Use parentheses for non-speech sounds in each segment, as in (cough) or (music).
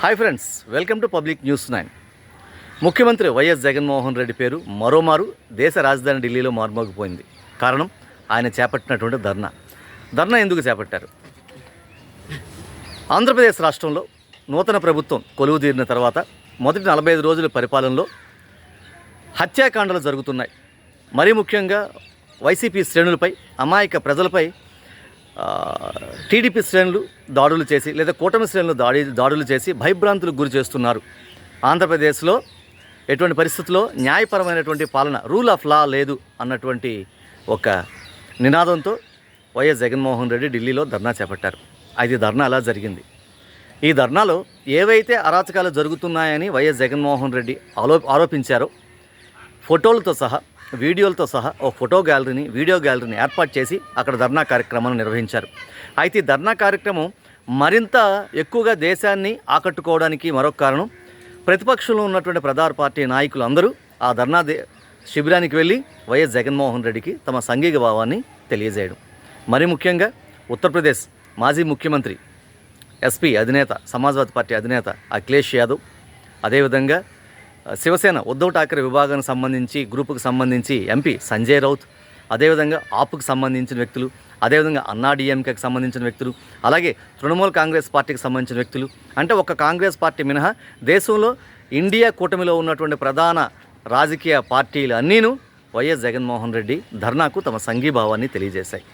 Hi friends welcome to public news nine. ముఖ్యమంత్రి YS Jaganmohan Reddy పేరు మరోమారు దేశ రాజధాని ఢిల్లీలో మారుమోగిపోయింది. కారణం ఆయన చేపట్టినటువంటి ధర్నా. ధర్నా ఎందుకు చేపట్టారు? ఆంధ్రప్రదేశ్ రాష్ట్రంలో నూతన ప్రభుత్వం కొలువు తీరిన తర్వాత మొదటి నలభై ఐదు రోజుల పరిపాలనలో హత్యాకాండలు జరుగుతున్నాయి. మరీ ముఖ్యంగా వైసీపీ శ్రేణులపై అమాయక ప్రజలపై టీడీపీ శ్రేణులు దాడులు చేసి లేదా కూటమి శ్రేణులు దాడి దాడులు చేసి భయభ్రాంతులకు గురి చేస్తున్నారు. ఆంధ్రప్రదేశ్లో ఎటువంటి పరిస్థితుల్లో న్యాయపరమైనటువంటి పాలన రూల్ ఆఫ్ లా లేదు అన్నటువంటి ఒక నినాదంతో వైఎస్ జగన్మోహన్ రెడ్డి ఢిల్లీలో ధర్నా చేపట్టారు. అది ధర్నా అలా జరిగింది? ఈ ధర్నాలో ఏవైతే అరాచకాలు జరుగుతున్నాయని వైఎస్ జగన్మోహన్ రెడ్డి ఆలో ఆరోపించారో ఫోటోలతో సహా వీడియోలతో సహా ఓ ఫోటో గ్యాలరీని వీడియో గ్యాలరీని ఏర్పాటు చేసి అక్కడ ధర్నా కార్యక్రమాన్ని నిర్వహించారు. అయితే ఈ ధర్నా కార్యక్రమం మరింత ఎక్కువగా దేశాన్ని ఆకట్టుకోవడానికి మరొక కారణం ప్రతిపక్షంలో ఉన్నటువంటి ప్రధాన పార్టీ నాయకులు అందరూ ఆ ధర్నా శిబిరానికి వెళ్ళి వైఎస్ జగన్మోహన్ రెడ్డికి తమ సంఘీక భావాన్ని తెలియజేయడం. మరి ముఖ్యంగా ఉత్తరప్రదేశ్ మాజీ ముఖ్యమంత్రి ఎస్పీ అధినేత సమాజ్వాదీ పార్టీ అధినేత అఖిలేష్ యాదవ్ అదేవిధంగా శివసేన ఉద్ధవ్ ఠాకరే విభాగానికి సంబంధించి గ్రూపుకు సంబంధించి ఎంపీ సంజయ్ రౌత్ అదేవిధంగా ఆపుకు సంబంధించిన వ్యక్తులు అదేవిధంగా అన్నా డిఎంకేకి సంబంధించిన వ్యక్తులు అలాగే తృణమూల్ కాంగ్రెస్ పార్టీకి సంబంధించిన వ్యక్తులు. అంటే ఒక కాంగ్రెస్ పార్టీ మినహా దేశంలో ఇండియా కూటమిలో ఉన్నటువంటి ప్రధాన రాజకీయ పార్టీలు అన్నీను వైఎస్ జగన్మోహన్ రెడ్డి ధర్నాకు తమ సంఘీభావాన్ని తెలియజేశాయి.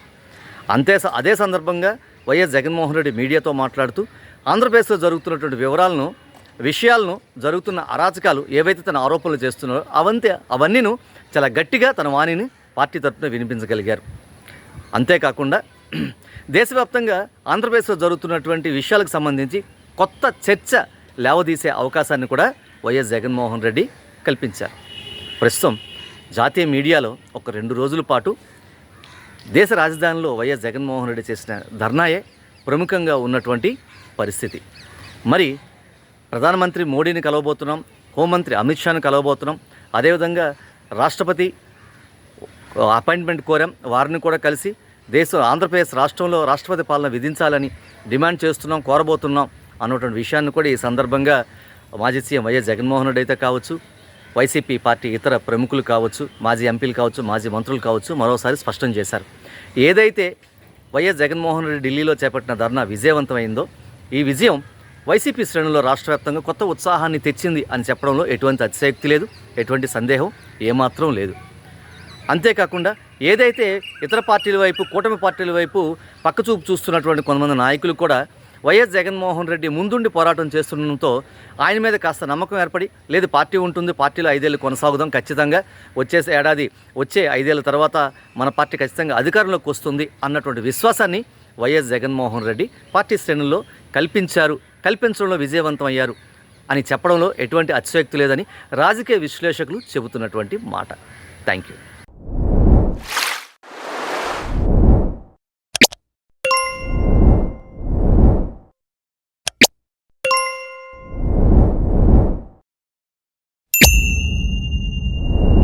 అంతే అదే సందర్భంగా వైఎస్ జగన్మోహన్ రెడ్డి మీడియాతో మాట్లాడుతూ ఆంధ్రప్రదేశ్లో జరుగుతున్నటువంటి వివరాలను విషయాలను జరుగుతున్న అరాచకాలు ఏవైతే తన ఆరోపణలు చేస్తున్నారో అవంతే అవన్నీను చాలా గట్టిగా తన వాణిని పార్టీ తరఫున వినిపించగలిగారు. అంతేకాకుండా (clears throat) దేశవ్యాప్తంగా ఆంధ్రప్రదేశ్లో జరుగుతున్నటువంటి విషయాలకు సంబంధించి కొత్త చర్చ లేవదీసే అవకాశాన్ని కూడా వైఎస్ జగన్మోహన్ రెడ్డి కల్పించారు. ప్రస్తుతం జాతీయ మీడియాలో ఒక రెండు రోజుల పాటు దేశ రాజధానిలో వైఎస్ జగన్మోహన్ రెడ్డి చేసిన ధర్నాయే ప్రముఖంగా ఉన్నటువంటి పరిస్థితి. మరి ప్రధానమంత్రి మోడీని కలవబోతున్నాం హోంమంత్రి అమిత్ షాను కలవబోతున్నాం. అదేవిధంగా రాష్ట్రపతి అపాయింట్మెంట్ కోరాం వారిని కూడా కలిసి దేశం ఆంధ్రప్రదేశ్ రాష్ట్రంలో రాష్ట్రపతి పాలన విధించాలని డిమాండ్ చేస్తున్నాం కోరబోతున్నాం అన్నటువంటి విషయాన్ని కూడా ఈ సందర్భంగా మాజీ సీఎం వైఎస్ జగన్మోహన్ రెడ్డి అయితే కావచ్చు వైసీపీ పార్టీ ఇతర ప్రముఖులు కావచ్చు మాజీ ఎంపీలు కావచ్చు మాజీ మంత్రులు కావచ్చు మరోసారి స్పష్టం చేశారు. ఏదైతే వైఎస్ జగన్మోహన్ రెడ్డి ఢిల్లీలో చేపట్టిన ధర్నా విజయవంతమైందో ఈ విజయం వైసీపీ శ్రేణుల్లో రాష్ట్ర వ్యాప్తంగా కొత్త ఉత్సాహాన్ని తెచ్చింది అని చెప్పడంలో ఎటువంటి అతిశయక్తి లేదు ఎటువంటి సందేహం ఏమాత్రం లేదు. అంతేకాకుండా ఏదైతే ఇతర పార్టీల వైపు కూటమి పార్టీల వైపు పక్కచూపు చూస్తున్నటువంటి కొంతమంది నాయకులు కూడా వైఎస్ జగన్మోహన్ రెడ్డి ముందుండి పోరాటం చేస్తుండడంతో ఆయన మీద కాస్త నమ్మకం ఏర్పడి లేదు పార్టీ ఉంటుంది పార్టీలో ఐదేళ్ళు కొనసాగుదాం ఖచ్చితంగా వచ్చే ఏడాది వచ్చే ఐదేళ్ళ తర్వాత మన పార్టీ ఖచ్చితంగా అధికారంలోకి వస్తుంది అన్నటువంటి విశ్వాసాన్ని వైఎస్ జగన్మోహన్ రెడ్డి పార్టీ శ్రేణుల్లో కల్పించారు కల్పించడంలో విజయవంతం అయ్యారు అని చెప్పడంలో ఎటువంటి అతిశయోక్తి లేదని రాజకీయ విశ్లేషకులు చెబుతున్నటువంటి మాట. Thank you